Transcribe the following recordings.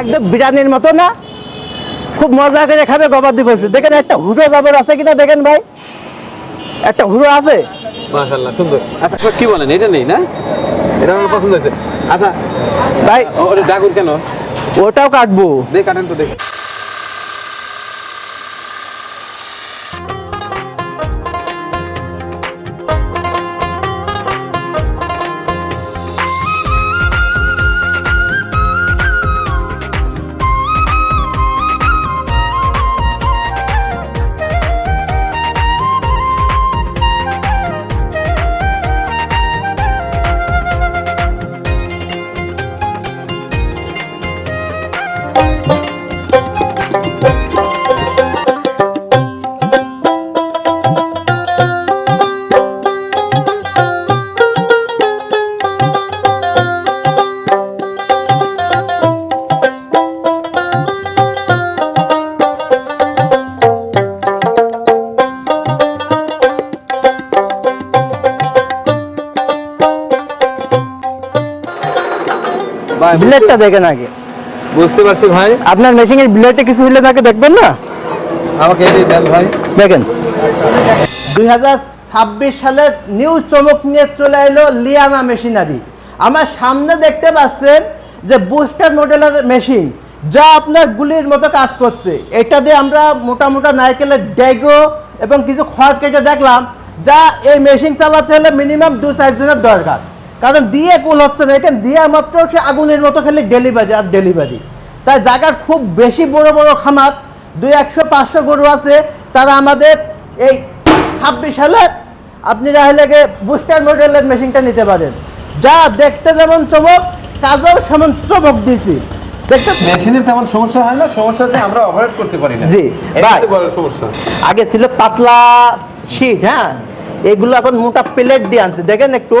একদম বিরিয়ানির মতো না? খুব মজা করে খাবে গবাদি পশু। দেখেন একটা হুড়ো জাবর আছে কিনা দেখেন ভাই। একটা হুড়ো আছে? মাশাআল্লাহ সুন্দর। আচ্ছা কি বলেন? এটা নেই না? এটা আমার পছন্দ হয়েছে। আচ্ছা ভাই ওটা ডাকুন কেন? ওটাও কাটবো। দেখেন কাটেন তো দেখি। ব্লেডটা দেখেন আগে বুঝতে পারছি ভাই। আপনার মেশিং এর ব্লেডে কিছু হলে তাকে দেখবেন না? আমাকে এই দেন ভাই। দেখেন। দুই সালে নিউ চমক নিয়ে চলে এলো লিয়ানা মেশিনারি আমার সামনে দেখতে পাচ্ছেন যে বুস্টার মডেলের মেশিন যা আপনার গুলির মতো কাজ করছে। এটা দিয়ে আমরা মোটা মোটা নারকেলের ডেগো এবং কিছু খড় কেটে দেখলাম যা এই মেশিন চালাতে হলে মিনিমাম দু চারজনের দরকার। কারণ দিয়ে কুল হচ্ছে না এখানে দিয়ে মাত্র সে আগুনের মতো খেলে ডেলিভারি আর ডেলিভারি তাই জায়গার খুব বেশি বড় বড় খামার দুই একশো পাঁচশো গরু আছে তারা আমাদের এই ছাব্বিশ সালে আপনি রাহলে গিয়ে বুস্টার মডেলের মেশিনটা নিতে পারেন। যা দেখতে যেমন চমক কাজেও সেমন চমক দিয়েছি। দেখতে মেশিনের তেমন সমস্যা হয় না সমস্যা হচ্ছে আমরা অপারেট করতে পারি না। জি, সমস্যা। আগে ছিল পাতলা শীট হ্যাঁ? এগুলো এখন মোটা প্লেট দিয়ে আনছে। দেখেন একটু।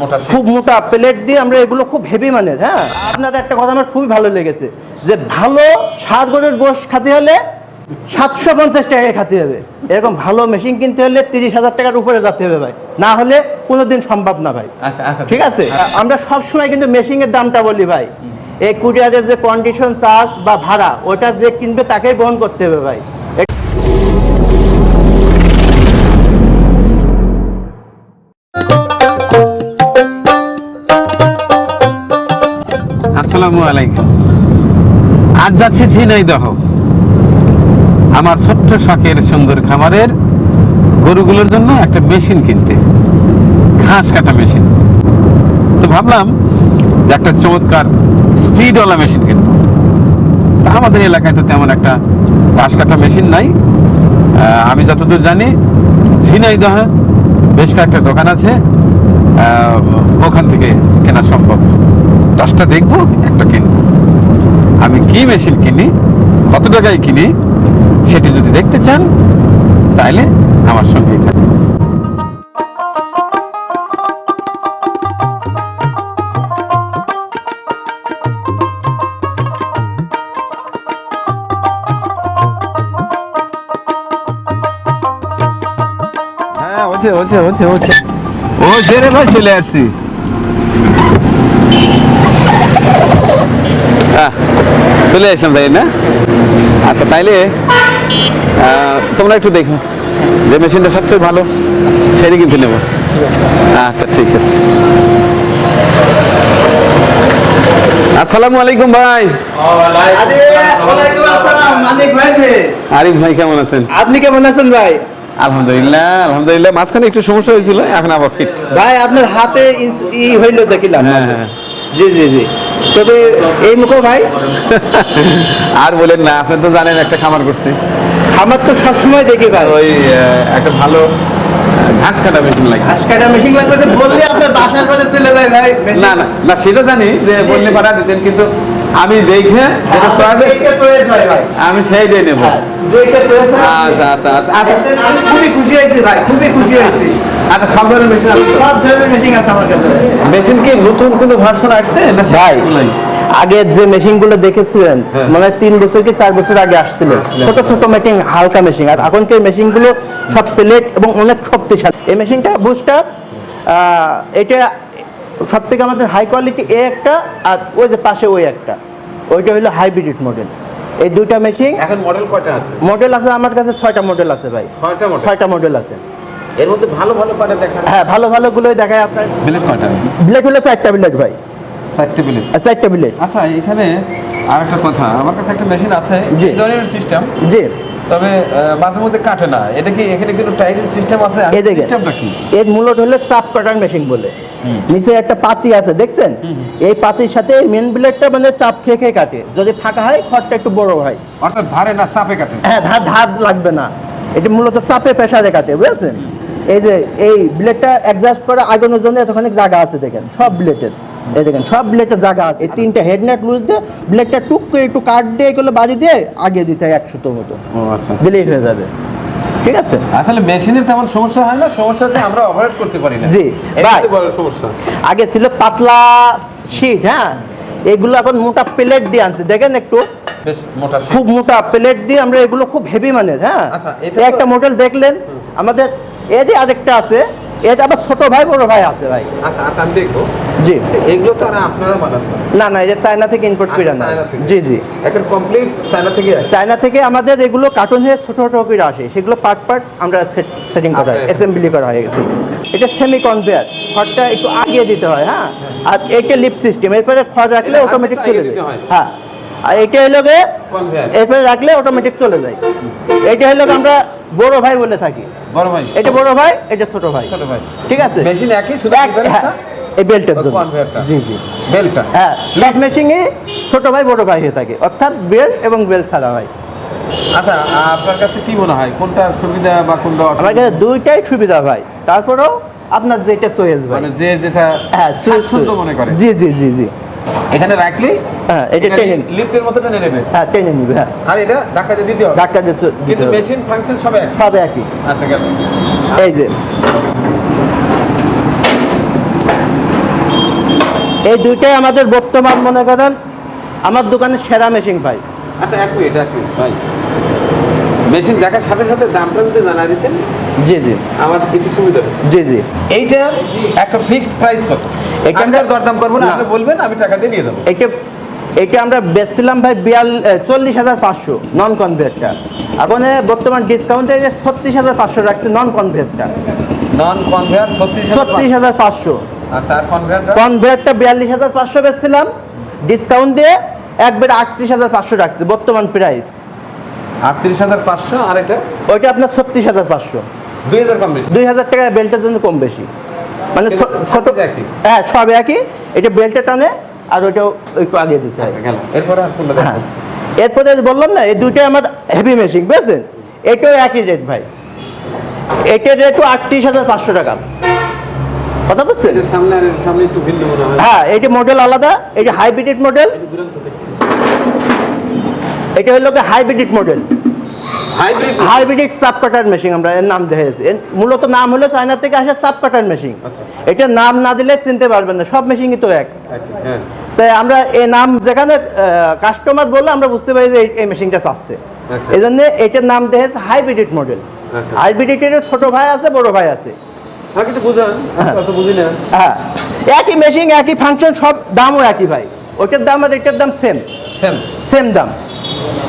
মোটা খুব মোটা প্লেট দিয়ে আমরা এগুলো খুব হেভি মানের হ্যাঁ? আপনাদের একটা কথা আমার খুবই ভালো লেগেছে যে ভালো সাত গরের গোশ খাতে হলে সাতশো পঞ্চাশ টাকায় খাতে হবে। এরকম ভালো মেশিন কিনতে হলে তিরিশ হাজার টাকার উপরে যেতে হবে ভাই। না হলে কোনোদিন সম্ভব না ভাই। আচ্ছা আচ্ছা ঠিক আছে? আমরা সব সময় কিন্তু মেশিনের দামটা বলি ভাই। এই কুরিয়ারের যে কন্ডিশন চার্জ বা ভাড়া ওটা যে কিনবে তাকেই বহন করতে হবে ভাই। আসসালামু আলাইকুম। আজ যাচ্ছি ঝিনাইদহ। আমার ছোট্ট শখের সুন্দর খামারের গরুগুলোর জন্য একটা মেশিন কিনতে। ঘাস কাটা মেশিন। তো ভাবলাম যে একটা চমৎকার স্পিডওয়ালা মেশিন কিনবো। আমাদের এলাকায় তো তেমন একটা ঘাস কাটা মেশিন নাই। আমি যতদূর জানি ঝিনাইদহ বেশ কয়েকটা দোকান আছে। ওখান থেকে কেনা সম্ভব। দশটা দেখব, একটা কিনবো আমি কি মেশিন কিনি, কত টাকায় কিনি, সেটি যদি দেখতে চান, তাহলে আমার সঙ্গেই থাকুন। হ্যাঁ হচ্ছে হচ্ছে হচ্ছে হচ্ছে ও, জেরে ভাই চলে আসছি। চলে আসলাম তাই না? আচ্ছা তাইলে তোমরা একটু দেখো যে মেশিনটা সবচেয়ে ভালো সেটি কিন্তু নেব। আচ্ছা ঠিক আছে। আসসালামু আলাইকুম ভাই। আরিফ ভাই কেমন আছেন? আপনি কেমন আছেন ভাই? আলহামদুলিল্লাহ আলহামদুলিল্লাহ। মাঝখানে একটু সমস্যা হয়েছিল এখন আবার ফিট ভাই আপনার হাতে ই- ই হইল দেখিলাম। হ্যাঁ, হ্যাঁ। জি জি জি। তবে এই মুখো ভাই। আর বলেন না আপনি তো জানেন একটা খামার করছে। আমার তো সবসময় দেখি ভাই। ওই একটা ভালো ঘাস কাটা মেশিন লাগে। ঘাস কাটা মেশিন লাগবে বললে আপনার বাসার করে চলে যায় ভাই না না না সেটা জানি যে বললে পারা দিতেন কিন্তু আমি দেখে যেটা চয়েস আমি সেইটাই নেব। হ্যাঁ, আচ্ছা আচ্ছা আচ্ছা আচ্ছা। আমি খুবই খুশি হয়েছি ভাই খুবই খুশি হয়েছি। আচ্ছা সব ধরনের মেশিন আছে। সব ধরনের মেশিন আছে আমার কাছে। মেশিন কি নতুন কোনো ভার্সন আসছে না ভাই? আগের যে মেশিনগুলো দেখেছিলেন হ্যাঁ। মানে তিন বছর কি চার বছর আগে আসছিল। ছোট ছোট মেশিন হালকা মেশিন আর এখনকার মেশিনগুলো সব প্লেট এবং অনেক শক্তিশালী। এই মেশিনটা বুস্টার এটা সব থেকে আমাদের হাই কোয়ালিটি এ একটা আর ওই যে পাশে ওই একটা। ওইটা হলো হাইব্রিড মডেল এই দুইটা মেশিন এখন মডেল কয়টা আছে? মডেল আছে আমার কাছে ছয়টা মডেল আছে ভাই। ছয়টা মডেল ছয়টা মডেল আছে। এর মধ্যে ভালো ভালো দেখা হ্যাঁ ভালো ভালো গুলোই দেখায় আপনার। ব্লেড হলো চারটা ব্লেড ভাই। চারটে বিলেট আর চারটা ব্লেড। আচ্ছা এখানে আর একটা কথা। আমার কাছে একটা মেশিন আছে জি। ধরনের সিস্টেম জি। তবে মাঝে মধ্যে কাটে না। এটা কি এখানে কিন্তু সিস্টেম আছে? এই সিস্টেমটা কি? এর মূলত হলো চাপ কাটার মেশিন বলে। নিচে একটা পাতি আছে দেখছেন? এই পাতির সাথে মেন ব্লেডটা মানে চাপ খেয়ে খেয়ে কাটে। যদি ফাঁকা হয় খড়টা একটু বড় হয়। অর্থাৎ ধারে না চাপে কাটে। হ্যাঁ ধার ধার লাগবে না। এটা মূলত চাপে প্রেসারে কাটে বুঝেছেন? এই যে এই ব্লেডটা অ্যাডজাস্ট করে আগানোর জন্য এতখানি জায়গা আছে দেখেন সব ব্লেডের। এই দেখেন সব ব্লেডের জায়গা আছে। এই তিনটা হেডনেট লুজ দিয়ে ব্লেডটা টুক করে একটু কাট দিয়ে এগুলো বাজি দিয়ে আগে দিতে হয় একশোটো মতো। ও আচ্ছা। দিলেই হয়ে যাবে। ঠিক আছে? আসলে মেশিনের তেমন সমস্যা হয় না সমস্যা হচ্ছে আমরা অপারেট করতে পারি না। জি, বড় সমস্যা। আগে ছিল পাতলা শীট হ্যাঁ? এগুলো এখন মোটা প্লেট দিয়ে আনছে। দেখেন একটু। মোটা খুব মোটা প্লেট দিয়ে আমরা এগুলো খুব হেভি মানে হ্যাঁ? আচ্ছা, এটা একটা মডেল দেখলেন। আমাদের এই যে আরেকটা আছে এটা আবার ছোট ভাই বড় ভাই আছে ভাই। আচ্ছা আচ্ছা দেখব। জি। এগুলো তো আর আপনারা বানান না। না এটা চায়না থেকে ইম্পোর্ট করে আচ্ছা, না চায়না থেকে। জি জি। এখন কমপ্লিট চায়না থেকে চায়না থেকে আমাদের এগুলো কার্টুন হয়ে ছোট ছোট করে আসে। সেগুলো পার্ট পার্ট আমরা সেটিং করা হয় অ্যাসেম্বলি করা হয়। এটা সেমি কনভেয়ার খড়টা একটু আগিয়ে দিতে হয় হ্যাঁ? আর এটা লিপ সিস্টেম এরপরে খড় রাখলে অটোমেটিক চলে যায়। হ্যাঁ। আর এটা হলো এরপরে রাখলে অটোমেটিক চলে যায়। এটা হলো আমরা বড় ভাই বলে থাকি। বড় ভাই। এটা বড় ভাই এটা ছোট ভাই। ছোট ভাই। ঠিক আছে? মেশিন একই শুধু হ্যাঁ, এই বেল্টের জন্য। জি জি। বেলটা হ্যাঁ সব মেশিনে ছোট ভাই বড় ভাই হয়ে থাকে। অর্থাৎ বেল এবং বেল ছাড়া হয়। আচ্ছা আপনার কাছে কি মনে হয় কোনটা সুবিধা বা কোনটা আমার কাছে দুইটাই সুবিধা ভাই। তারপরেও আপনার যেটা চয়েস ভাই। মানে যে যেটা হ্যাঁ স্বাচ্ছন্দ্য মনে করে। জি জি জি জি। এখানে রাখলি হ্যাঁ এটা টেনে লিফটের মতো টেনে নেবে। হ্যাঁ টেনে নিবে হ্যাঁ। আর এটা ধাক্কা দিয়ে দিতে হবে। ডাক্তার দিতে কিন্তু মেশিন ফাংশন সব এক সব একই। আচ্ছা গেল। এই যে। এই দুইটাই আমাদের বর্তমান মনে করেন আমার দোকানে সেরা মেশিন ভাই আচ্ছা এক মিনিট এক মিনিট ভাই। মেশিন দেখার সাথে সাথে দামটা যদি জানা দিতেন? জি জি। আমার কিছু সুবিধা। জি জি। এইটার একটা ফিক্সড প্রাইস কত? আমরা- দরদাম করব না। আপনি বলবেন আমি টাকা দিয়ে নিয়ে যাব। এটা এটা আমরা বেচছিলাম ভাই বিয়াল চল্লিশ হাজার পাঁচশো নন কনভেটটা এখন বর্তমান ডিসকাউন্টে ছত্রিশ হাজার পাঁচশো রাখছে নন কনভেটটা নন কনভেয়ার ছত্রিশ হাজার পাঁচশো। আচ্ছা কনভেয়ারটা কনভেটটা বিয়াল্লিশ হাজার পাঁচশো বেচছিলাম। ডিসকাউন্ট দিয়ে একবারে আটত্রিশ হাজার পাঁচশো রাখছে বর্তমান প্রাইস আটত্রিশ হাজার পাঁচশো আর এটা ওইটা আপনার ছত্রিশ হাজার পাঁচশো। দুই হাজার কম বেশি। দুই হাজার টাকা বেল্টের জন্য কম বেশি। মানে ছোট। হ্যাঁ সব একই। এটা বেল্টে টানে আর ওইটাও একটু আগে দিতে হয়। আচ্ছা এরপরে হ্যাঁ। এরপরে বললাম না এই দুইটাই আমার হেভি মেশিন বুঝেছেন? এটাও একই রেট ভাই। এটার রেটও আটত্রিশ হাজার পাঁচশো টাকা। কথা বুঝছেন? সামনে সামনে একটু ভিন্ন হ্যাঁ। এটা মডেল আলাদা এটা হাইব্রিড মডেল। এটা হলো হাইব্রিড মডেল। হাইব্রিড? চাপ কাটার মেশিন আমরা এর নাম দেখেছি মূলত নাম হলো চায়না থেকে আসে চাপ কাটার মেশিন। আচ্ছা। এটা নাম না দিলে চিনতে পারবেন না সব মেশিনই তো এক। হ্যাঁ। তাই আমরা এই নাম যেখানে কাস্টমার বললে আমরা বুঝতে পারি যে এই- মেশিনটা চাচ্ছে। আচ্ছা। এই জন্য এটার নাম দেখেছে হাইব্রিড মডেল। আচ্ছা। হাইব্রিডের ছোট ভাই আছে বড় ভাই আছে। বুঝি না। হ্যাঁ। একই মেশিন একই ফাংশন সব দামও একই ভাই। ওটার দাম আর এটার দাম সেম সেম সেম দাম।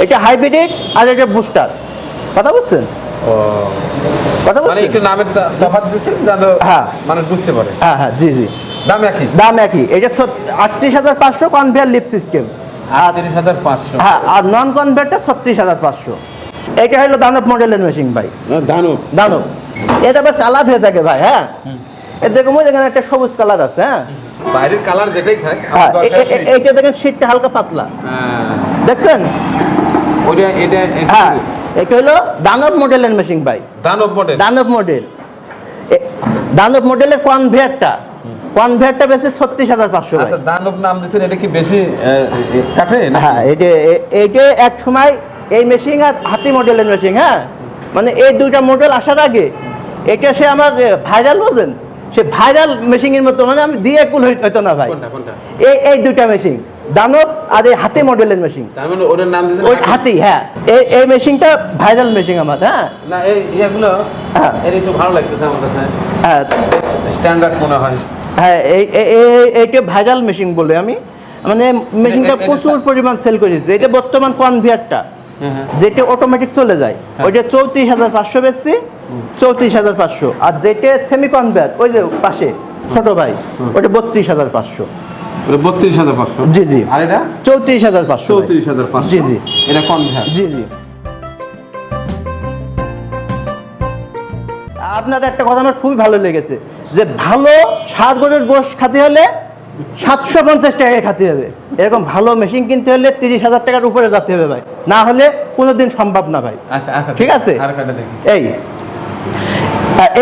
এটা হাইব্রিড আর এটা বুস্টার। কথা বুঝছেন? কথা মানে একটু নামের তফাৎ দিচ্ছেন যাতে হ্যাঁ। মানুষ বুঝতে পারে। হ্যাঁ হ্যাঁ জি জি। দাম একই? দাম একই। এটা আটত্রিশ হাজার পাঁচশো কনভেয়ার লিপ সিস্টেম আটত্রিশ হাজার পাঁচশো। হ্যাঁ আর নন কনভেয়ারটা ছত্রিশ হাজার পাঁচশো। এটা হলো দানব মডেলের মেশিন ভাই। দানব। দানব। এটা আবার কালার হয়ে থাকে ভাই হ্যাঁ? দেখুন এখানে একটা সবুজ কালার আছে হ্যাঁ? বাইরের কালার যেটাই থাক হ্যাঁ দেখেন শীতটা হালকা পাতলা। হ্যাঁ। দেখছেন? ওইটা এটা এটা- হ্যাঁ এটা হলো দানব মডেলের মেশিন ভাই। দানব মডেল দানব মডেল দানব মডেলের কনভেয়ারটা কনভেয়ারটা বেশি ছত্রিশ হাজার পাঁচশো আচ্ছা দানব নাম দিচ্ছেন এটা কি বেশি না হ্যাঁ এটা এ- এইটা এক সময় এই মেশিন আর হাতি মডেলের মেশিন হ্যাঁ? মানে এই দুইটা মডেল আসার আগে এটা সে আমার ভাইরাল বোঝেন সে ভাইরাল মেশিনের মতো মানে আমি দিয়ে কুল হই- হইতো না ভাই। কোনটা কোনটা? এই এই দুইটা মেশিন দানব আর এই হাতি মডেলের মেশিন তার মানে ওটার নাম ওই হাতি। হ্যাঁ। এই এই মেশিনটা ভাইরাল মেশিন আমার হ্যাঁ। না এই হ্যাঁ। এর একটু ভালো লাগতেছে আমার কাছে। হ্যাঁ। স্ট্যান্ডার্ড মনে হয়। হ্যাঁ এই এই- এই- ভাইরাল মেশিন বলে আমি। মানে মেশিনটা প্রচুর পরিমাণ সেল করেছে। এটা বর্তমান কনভিয়ারটা হ্যাঁ হ্যাঁ। যেটা অটোমেটিক চলে যায়। ওইটা চৌত্রিশ হাজার পাঁচশো বেচছি। চৌত্রিশ হাজার পাঁচশো। আর যেটা সেমি কনভেয়ার ওই যে পাশে ছোট ভাই ওটা বত্রিশ হাজার পাঁচশো। বত্রিশ হাজার পাঁচশো। জি, জি। আর এটা? চৌত্রিশ হাজার পাঁচশো ভাই। চৌত্রিশ হাজার পাঁচশো। জি জি। এটা কনভ্যার জি জি। আপনাদের একটা কথা আমার খুবই ভালো লেগেছে যে ভালো সাত গরুর গোশ খাতে হলে সাতশো পঞ্চাশ টাকায় খাতে হবে। এরকম ভালো মেশিন কিনতে হলে তিরিশ হাজার টাকার উপরে যেতে হবে ভাই। না হলে কোনোদিন সম্ভব না ভাই। আচ্ছা আচ্ছা ঠিক আছে? এই।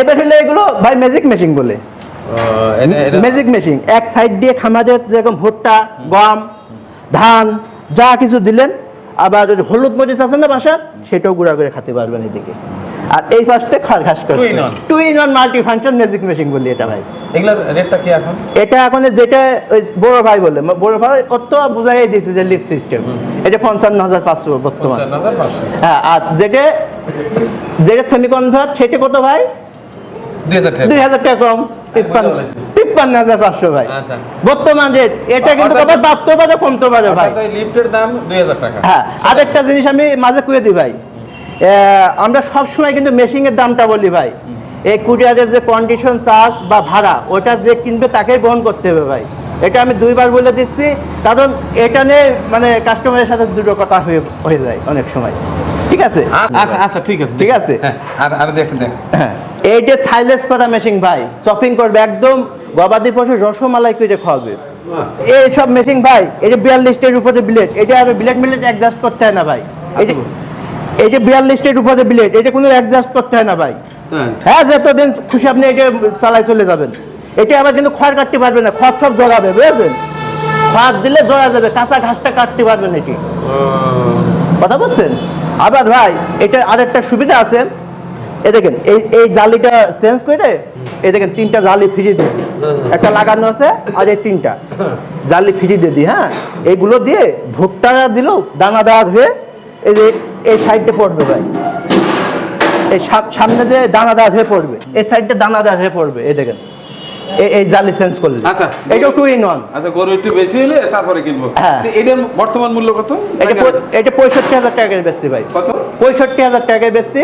এবার হলে এগুলো ভাই ম্যাজিক মেশিন বলে। ম্যাজিক মেশিন এক সাইড দিয়ে খামাজের যেরকম ভুট্টা গম ধান যা কিছু দিলেন আবার ওই হলুদ মরিচ আছে না বাসা সেটাও গুঁড়া করে খেতে পারবেন এদিকে। আর এই পাশে খড় ঘাস করে. Two in one multifunction magic machine বলি এটা ভাই। এগুলোর রেটটা কি এখন? এটা এখন যেটা ওই বড় ভাই বলে বড় ভাই ওর তো বুঝাই দিয়েছে যে লিফট সিস্টেম এটা পঞ্চান্ন হাজার পাঁচশো বর্তমান। হ্যাঁ আর যেটা যেটা সেমি কনভার্ট সেটা কত ভাই? দুই হাজার টাকা কম। তিপ্পান্ন হাজার পাঁচশো ভাই। আচ্ছা। বর্তমান রেট এটা কিন্তু কবে কমতে পারে ভাই। লিফটের দাম দুই হাজার টাকা। হ্যাঁ আরেকটা জিনিস আমি মাঝে কুয়ে দিই ভাই। আমরা সবসময় কিন্তু মেশিনের দামটা বলি ভাই। এই কুরিয়ারের যে কন্ডিশন চার্জ বা ভাড়া ওটা যে কিনবে তাকেই বহন করতে হবে ভাই। এটা আমি দুইবার বলে দিচ্ছি কারণ এটা নিয়ে মানে কাস্টমারের সাথে দুটো কথা হয়ে হয়ে যায় অনেক সময়। ঠিক আছে? আচ্ছা আচ্ছা ঠিক আছে। ঠিক আছে। হ্যাঁ আর আর দেখেন। দেখ হ্যাঁ। এই যে সাইলেস করা মেশিন ভাই চপিং করবে একদম গবাদি পশু রসমালাই করে খাওয়াবে। এই সব মেশিন ভাই এই যে বিয়াল্লিশটার উপরে ব্লেড এটা আর ব্লেড মিলেট অ্যাডজাস্ট করতে হয় না ভাই। এই যে এই যে বিয়াল্লিশটার উপরে ব্লেড এটা কোনো অ্যাডজাস্ট করতে হয় না ভাই। হ্যাঁ। হ্যাঁ যতদিন খুশি আপনি এটা চালাই চলে যাবেন। এটা আবার কিন্তু খড় কাটতে পারবে না খড় সব জড়াবে বুঝেছেন? খড় দিলে জড়া যাবে কাঁচা ঘাসটা কাটতে পারবেন এটি। কথা বুঝছেন আবার ভাই এটা আরেকটা সুবিধা আছে এ দেখেন এই এই জালিটা চেঞ্জ করে এই দেখেন তিনটা জালি ফ্রি দিই। একটা লাগানো আছে আর এই তিনটা। জালি ফ্রি দিয়ে দিই হ্যাঁ? এইগুলো দিয়ে ভুট্টা দিলেও দানা দেওয়া হয়ে এই যে এই সাইডটা পড়বে ভাই। এই সামনে যে দানা দেওয়া হয়ে পড়বে এই সাইডটা দানা দেওয়া হয়ে পড়বে এই দেখেন। এই জালি চেঞ্জ করলে। আচ্ছা। এটা টু ইন ওয়ান আচ্ছা গরু একটু বেশি হলে তারপরে কিনবো। হ্যাঁ। এটার বর্তমান মূল্য কত? এটা এটা পঁয়ষট্টি হাজার টাকায় বেচছি ভাই। কত? পঁয়ষট্টি হাজার টাকায় বেচছি।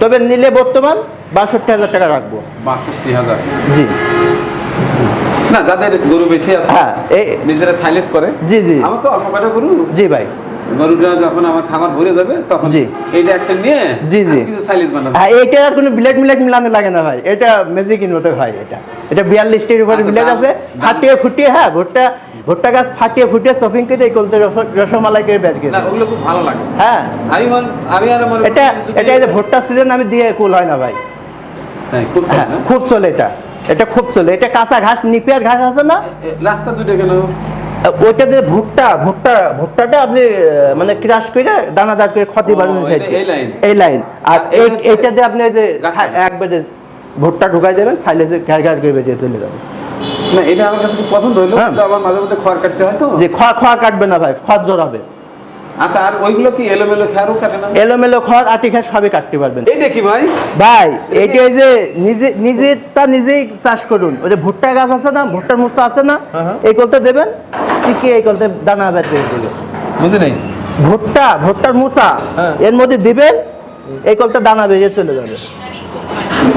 তবে নিলে বর্তমান বাষট্টি হাজার টাকা রাখব। বাষট্টি হাজার? জি। না যাদের গরু বেশি আছে হ্যাঁ এই নিজেরা সাইলেজ করে। জি, জি। আমার তো অল্প কয়টা গরু। জি ভাই। গরুটা যখন আমার খামার ভরে যাবে তখন জি। এইটা একটা নিয়ে জি, জি। কিছু সাইলেজ বানাবো। হ্যাঁ এটা আর কোনো বিলেট মিলেট মিলানো লাগে না ভাই। এটা ম্যাজিক ইনভার্টার ভাই এটা। এটা বিয়াল্লিশটির উপরে আচ্ছা, দাম- আছে ফাটিয়ে ফুটিয়ে হ্যাঁ ভুট্টা ভুট্টা গাছ ফাটিয়ে ফুটিয়ে চপিং করে এই কলতে রসমালাই করে বের করে ওগুলো খুব ভালো লাগে। হ্যাঁ। আমি আমি আর আমার এটা এটা এই যে ভুট্টা সিজন আমি দিয়ে কুল হয় না ভাই। হ্যাঁ খুব হ্যাঁ চলে? খুব চলে এটা। এটা খুব চলে। এটা কাঁচা ঘাস নিপিয়ার ঘাস আছে না? রাস্তা দুটো কেন? ওইটা দিয়ে ভুট্টা ভুট্টা ভুট্টাটা আপনি মানে ক্রাশ করে দানাদার করে ক্ষতি বানানো এই লাইন। এই লাইন আর আর এই এই এইটা দিয়ে আপনি ওই যে। একবারে ভুট্টা ঢুকাই দেবেন খাইলে যে ঘ্যার ঘ্যার করে বেরিয়ে চলে যাবে। না এটা আমার কাছে পছন্দ হলো হ্যাঁ। কিন্তু আবার মাঝে মধ্যে খড় কাটতে হয় তো? যে খড় খড় কাটবে না ভাই খড় জড়াবে। আচ্ছা আর ওইগুলো কি এলোমেলো খেয়ারও কাটে না? এলোমেলো খড় আটি সবই কাটতে পারবেন। এই দেখি ভাই? ভাই এইটা এই যে নিজে নিজেরটা নিজেই চাষ করুন। ওই যে ভুট্টা গাছ আছে না ভুট্টার মুচা আছে না হ্যাঁ, হ্যাঁ। এই কলতে দেবেন এই কলতে দানা বের করে দেবেন। বুঝি নেই? ভুট্টা ভুট্টার মুচা হ্যাঁ। এর মধ্যে দিবেন এই কলতে দানা বেরিয়ে চলে যাবে।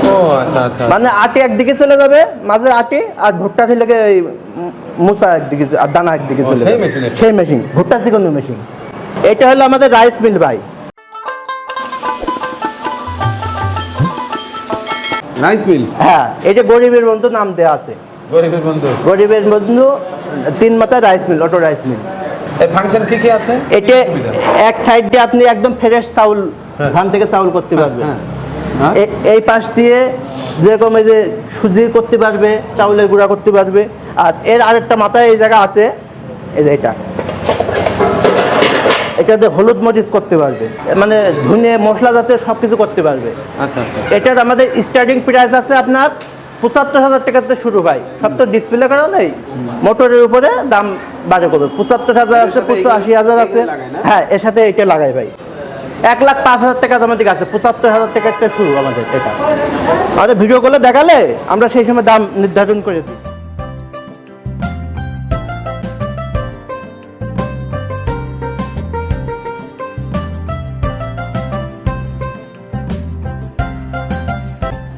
ও আচ্ছা আচ্ছা। মানে আটি একদিকে চলে যাবে মাঝে আটি আর ভুট্টা উম মুচা একদিকে আর দানা একদিকে চলে যাবে। সেই মেশিন ভুট্টা চিকন মেশিন এটা হলো আমাদের রাইস মিল ভাই। নাইস মিল হ্যাঁ এটা গরিবের বন্ধু নাম দেওয়া আছে। গরিবের বন্ধু? গরিবের বন্ধু তিন মাথায় rice mill auto rice mill এই ফাংশন কি কি আছে? এটা এক সাইড দিয়ে আপনি একদম ফ্রেশ চাউল হ্যাঁ। ধান থেকে চাউল করতে পারবেন। হ্যাঁ। হ্যাঁ? এ- এই পাশ দিয়ে যেরকম এই যে সুজি করতে পারবে চাউলের গুঁড়া করতে পারবে আর এর আরেকটা মাথায় এই জায়গা আছে এই যে এটা। এটাতে হলুদ মরিচ করতে পারবে মানে ধুনে মশলা জাতীয় সব কিছু করতে পারবে। আচ্ছা আচ্ছা। এটার আমাদের স্টার্টিং প্রাইস আছে আপনার পঁচাত্তর হাজার টাকাতে শুরু ভাই। সব তো ডিসপ্লে করা নেই মোটরের উপরে দাম বাড়ে করবে পঁচাত্তর হাজার আছে পঁচাশি আশি হাজার আছে? হ্যাঁ এর সাথে এটা লাগাই ভাই। এক লাখ পাঁচ হাজার টাকা জমা থেকে আছে পঁচাত্তর হাজার টাকা একটা শুরু আমাদের এটা। আচ্ছা ভিডিও করলে দেখালে আমরা সেই সময় দাম নির্ধারণ করেছি।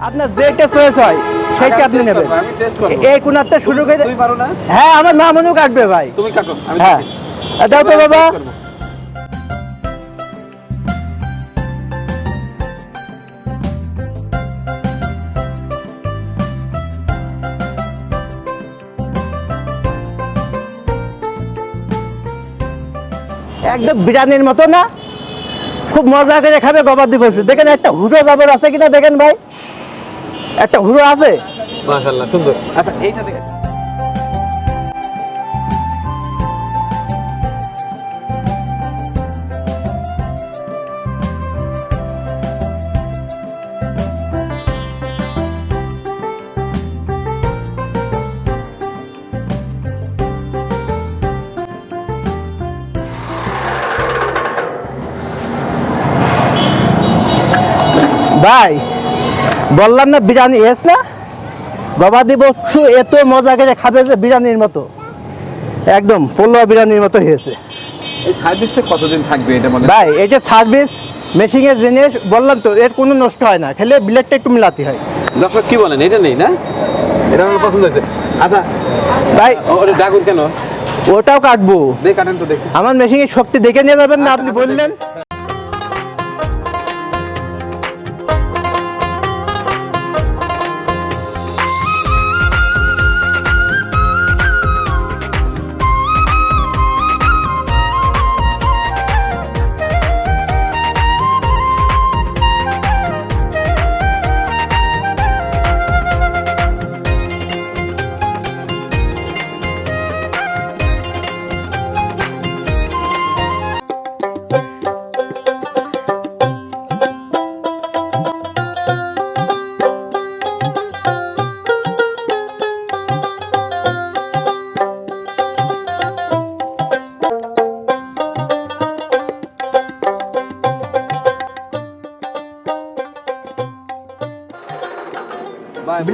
আপনার যেটা চয়েস হয় সেটা আপনি নেবেন। এই কোনারটা শুরু করে হ্যাঁ আমার মা মামুনও কাটবে ভাই। তুমি কাটো হ্যাঁ। দাও তো বাবা। একদম বিরিয়ানির মতো না? খুব মজা করে খাবে গবাদি পশু। দেখেন একটা হুড়ো জাবর আছে কিনা দেখেন ভাই। একটা হুড়ো আছে? মাশাআল্লাহ সুন্দর। আচ্ছা এইটা দেখে ভাই বললাম না বিরিয়ানি এস না? গবাদি পশু এত মজা করে খাবে যে বিরিয়ানির মতো। একদম পোলোয়া বিরিয়ানির মতো হয়েছে। এই সার্ভিসটা কতদিন থাকবে এটা মানে? ভাই এটা সার্ভিস মেশিনের জিনিস বললাম তো এর কোনো নষ্ট হয় না খেলে ব্লেডটা একটু মিলাতে হয়। দর্শক কি বলেন? এটা নেই না? এটা আমার পছন্দ হয়েছে। আচ্ছা ভাই ওটা ডাকুর কেন? ওটাও কাটবো। দেখ কাটেন তো দেখি। আমার মেশিনের শক্তি দেখে নিয়ে যাবেন না আপনি বললেন।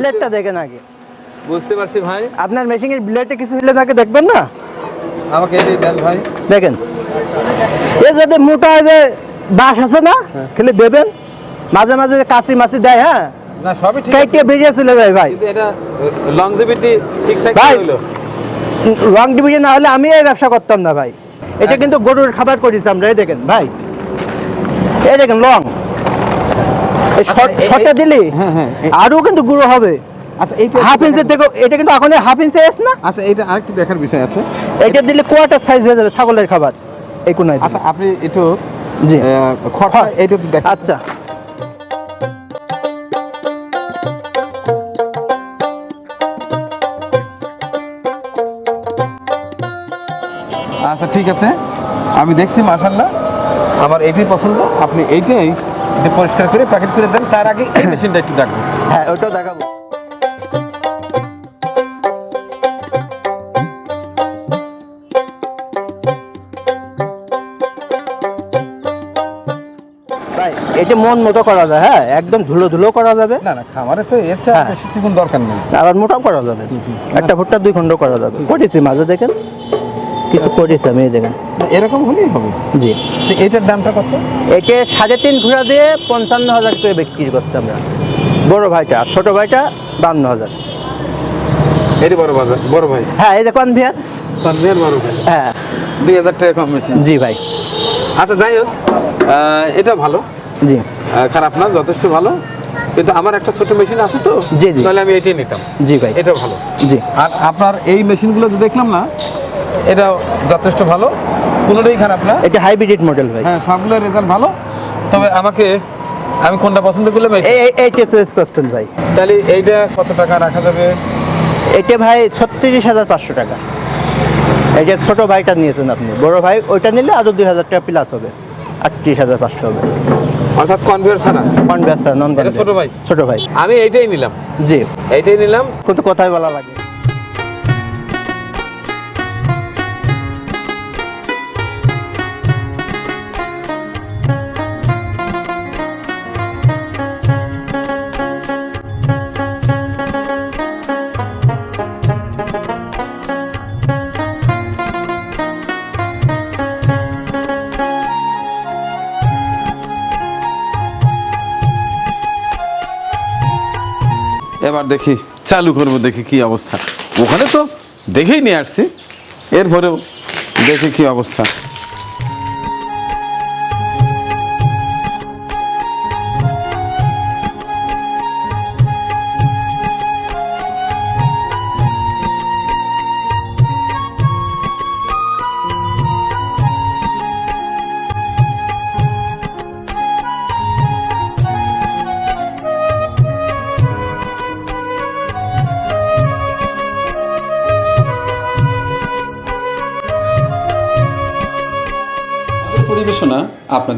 ব্লেডটা দেখেন আগে। বুঝতে পারছি ভাই। আপনার মেশিনের ব্লেডে কিছু হলে নাকি দেখবেন না? আমাকে এটাই দেন ভাই। দেখেন। এ যদি মোটা যে বাঁশ আছে না খেলে দেবেন। মাঝে মাঝে যে কাঁচি মাছি দেয় হ্যাঁ? না সবই ঠিক আছে। বেরিয়ে চলে যায় ভাই। কিন্তু এটা লংজিভিটি ঠিকঠাক ভাই। হলো রং ডিভিশন না হলে আমি এই ব্যবসা করতাম না ভাই। এটা কিন্তু গরুর খাবার করেছি আমরা এই দেখেন ভাই। এই দেখেন লং এই এই- শর্টটা দিলি হ্যাঁ, হ্যাঁ, আরও কিন্তু গুঁড়ো হবে। আচ্ছা এইটা হাফ ইঞ্চের থেকে এটা কিন্তু এখন হাফ ইঞ্চে এস না? আচ্ছা এটা আরেকটু দেখার বিষয় আছে। এটা দিলে কোয়ার্টার সাইজ হয়ে যাবে ছাগলের খাবার এই কোনায়। আচ্ছা আপনি একটু জি। খড়টা এইটা দেখ আচ্ছা। আচ্ছা ঠিক আছে। আমি দেখছি মাশাল্লাহ আমার এইটাই পছন্দ। আপনি এইটাই এটা পরিষ্কার করে প্যাকেট করে দেন তার আগে এই মেশিনটা একটু দেখব। হ্যাঁ ওটাও দেখাবো। এটা মন মতো করা যায় হ্যাঁ? একদম ধুলো ধুলো করা যাবে। না না খামারে তো এর চেয়ে হ্যাঁ। বেশি চিকুন দরকার নেই। আবার মোটাও করা যাবে। একটা ভুট্টা দুই খণ্ড করা যাবে। করেছি মাঝে দেখেন। কিছু করেছি আমি এই দেখেন। এরকম হলেই হবে। জি। তো এটার দামটা কত? একে সাড়ে তিন ঘোড়া দিয়ে পঞ্চান্ন হাজার করে বিক্রি করছি আমরা। বড় ভাইটা ছোট ভাইটা বান্ন হাজার। এটি বড় বাজার বড় ভাই? হ্যাঁ এই যে কনভিয়ার কনভেয়ার বড় ভাই? হ্যাঁ। দুই হাজার টাকা কম বেশি। জি ভাই। আচ্ছা যাই হোক এটা ভালো। জি। খারাপ না যথেষ্ট ভালো। কিন্তু আমার একটা ছোট মেশিন আছে তো জি, জি। তাহলে আমি এটাই নিতাম। জি ভাই। এটা ভালো। জি। আর আপনার এই মেশিনগুলো দেখলাম না এটাও যথেষ্ট ভালো। কোনোটাই খারাপ না। এটা হাইব্রিড মডেল ভাই। হ্যাঁ সবগুলোর রেজাল্ট ভালো। তবে আমাকে আমি কোনটা পছন্দ করলাম এই- এই এই- এইটা চয়েস করছেন ভাই। তাহলে এইটা কত টাকা রাখা যাবে? এটা ভাই ছত্রিশ হাজার পাঁচশো টাকা। এই যে ছোট ভাইটা নিয়েছেন আপনি। বড় ভাই ওইটা নিলে আরও দুই হাজার টাকা প্লাস হবে। আটত্রিশ হাজার পাঁচশো হবে। অর্থাৎ কনভেয়ার ছাড়া কনভেয়ার নন এটা ছোট ভাই? ছোট ভাই। আমি এইটাই নিলাম। জি। এইটাই নিলাম। কিন্তু কথাই বলা লাগে। দেখি, চালু করব, দেখি কি অবস্থা। ওখানে তো দেখেই নিয়ে আসছি। এরপরেও দেখি কি অবস্থা।